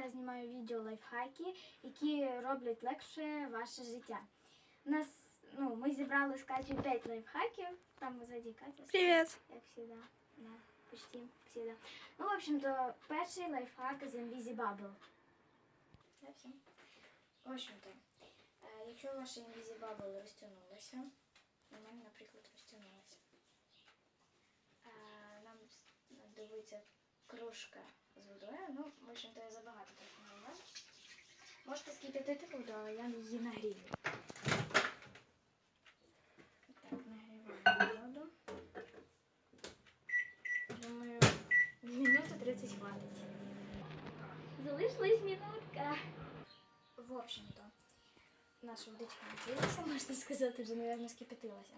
я знімаю відео лайфхаки, які роблять легше ваше життя. У нас, ну, ми зібрали з Катю 5 лайфхаків. Там ззаді Катя. Привет. Як всегда. Да, почти всегда. Ну, в общем-то, перший лайфхак з Invisible. Да, все. В общем-то, е, якщо ваша Invisible розтягнулася, у мене, наприклад, розтягнулася. Е, Нам знадобиться кружка. Ну, в общем-то, я забагато так не налила. Можете скипятити воду, але я її нагрію. Так, нагріваємо воду. Думаю, минуту 30 хватить. Залишилась минутка. В общем-то, наша водичка нагрілася, можна сказати, вже, мабуть, скипятилася.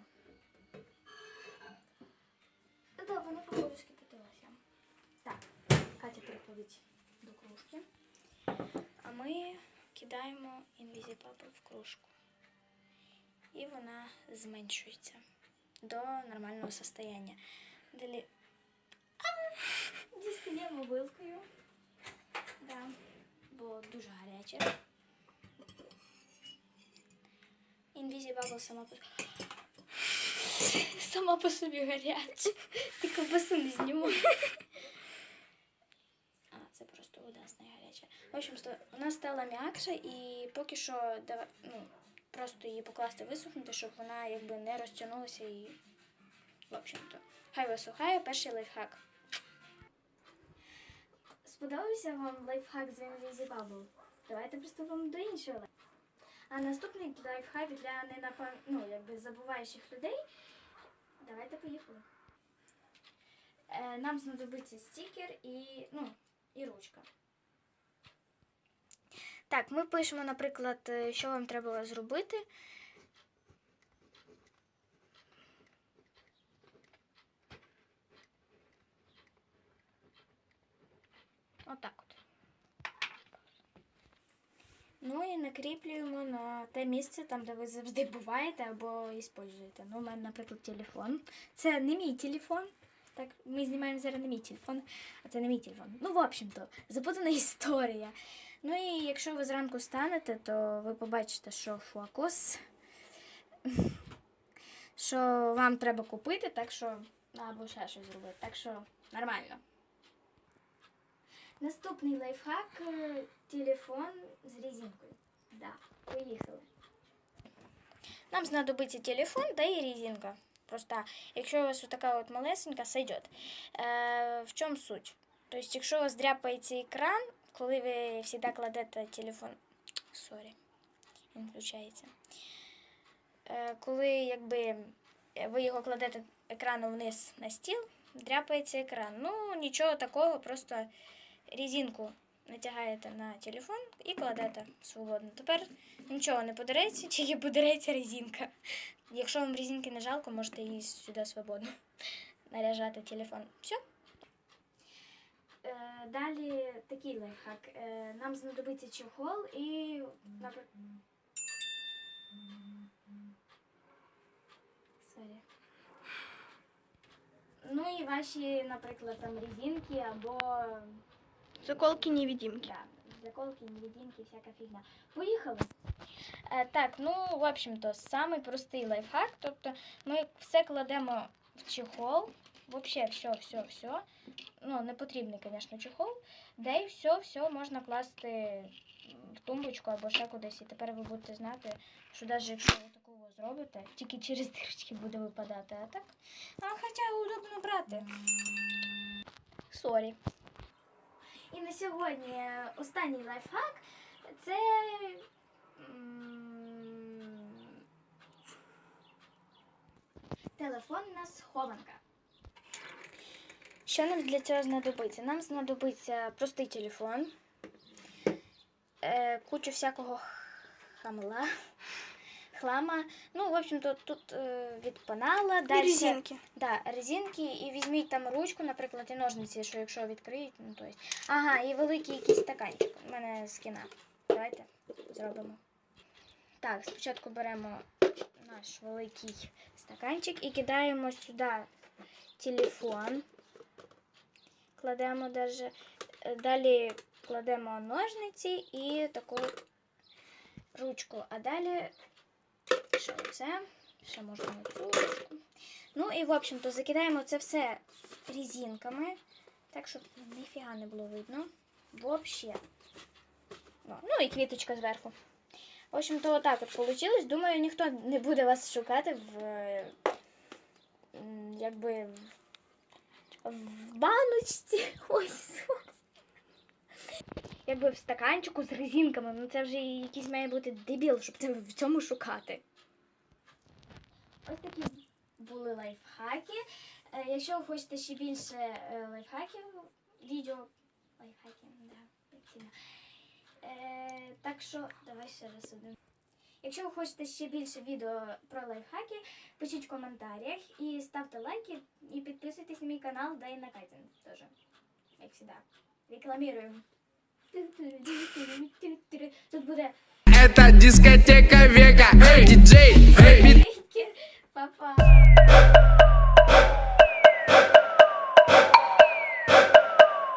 Да, вона походу скипятилася. Так, Переходить до кружки. А ми кидаємо Invisible в кружку. І вона зменшується до нормального состояння. Далі дістаємо вилкою. Да, бо дуже гаряче. Invisible сама по сама по собі гаряча. Ти ковбасу не знімай. Це просто вода стає гаряча. В общем, вона стала м'якша і поки що ну, просто її покласти висохнути, щоб вона якби не розтягнулася і. В общем-то. Хай висухає перший лайфхак. Сподобався вам лайфхак з Invisible? Давайте приступимо до іншого. лайф- А наступний лайфхак для ненапа... ну, якби забуваючих людей. Давайте поїхали. Е, нам знадобиться стікер і, ну, і ручка. Так, ми пишемо, наприклад, е, що вам треба зробити. Отак от. Ну і накріплюємо на те місце, там, де ви завжди буваєте або іспользуєте. Ну, у мене, наприклад, телефон. Це не мій телефон. Так, ми знімаємо зараз не мій телефон, а це не мій телефон. Ну, в общем-то, запутана історія. Ну і якщо ви зранку станете, то ви побачите, що фокус, що вам треба купити, так що або ще щось зробити. Так що нормально. Наступний лайфхак е, телефон з резинкою. Да, поїхали. Нам знадобиться телефон, да і резинка. Просто, якщо у вас така от малесенька, сойдет. Е, в чому суть? Тобто, якщо у вас дряпається екран, коли ви завжди кладете телефон. Сорі, він включається. Е, коли якби ви його кладете екраном вниз на стіл, дряпається екран. Ну, нічого такого, просто резинку натягаєте на телефон і кладете свободно. Тепер нічого не подереться, тільки подереться резинка. Якщо вам резинки не жалко, можете її сюди свободно наряжати телефон. Все. Далі такий лайфхак. Е, Нам знадобиться чохол і, наприклад. Сорі. Ну і ваші, наприклад, там резинки або Заколки невидимки. да, заколки, невидимки, всяка фігня. Поїхали. Е, так, ну, в общем-то, самий простий лайфхак. Тобто ми все кладемо в чехол. Взагалі, все, все, все. Ну, не потрібний, звісно, чехол. Де й все, все можна класти в тумбочку або ще кудись. І тепер ви будете знати, що навіть якщо ви такого зробите, тільки через дирочки буде випадати. А так, а хоча удобно брати. Сорі. І на сьогодні останній лайфхак це. Телефонна схованка. Що нам для цього знадобиться? Нам знадобиться простий телефон, е, кучу всякого хамла, хлама. Ну, в общем-то, тут е, від панала, далі. резинки. Да, резинки і візьміть там ручку, наприклад, і ножниці, що якщо відкриють, ну то. Ага, і великий якийсь стаканчик. У мене з кіна. Давайте зробимо. Так, спочатку беремо наш великий стаканчик і кидаємо сюди телефон. Кладемо даже Е, Далі кладемо ножниці і таку ручку. А далі що це? Ще можна цю ручку. Ну і, в общем-то, закидаємо це все резинками, так, щоб ніфіга не було видно. Вообще. Ну, і квіточка зверху. В общем-то, отак от вийшло. Думаю, ніхто не буде вас шукати в якби в, баночці. Ой. Якби в стаканчику з резинками. Ну це вже якийсь має бути дебіл, щоб це в цьому шукати. Ось такі були лайфхаки. Е, Якщо ви хочете ще більше е, лайфхаків, відео лайфхаки, да. Е, так що давай ще раз один. Якщо ви хочете ще більше відео про лайфхаки, пишіть в коментарях і ставте лайки і підписуйтесь на мій канал, да і на Катін теж. Як завжди. Рекламірую. Тут буде Это дискотека века. Эй, диджей, эй, Па-па.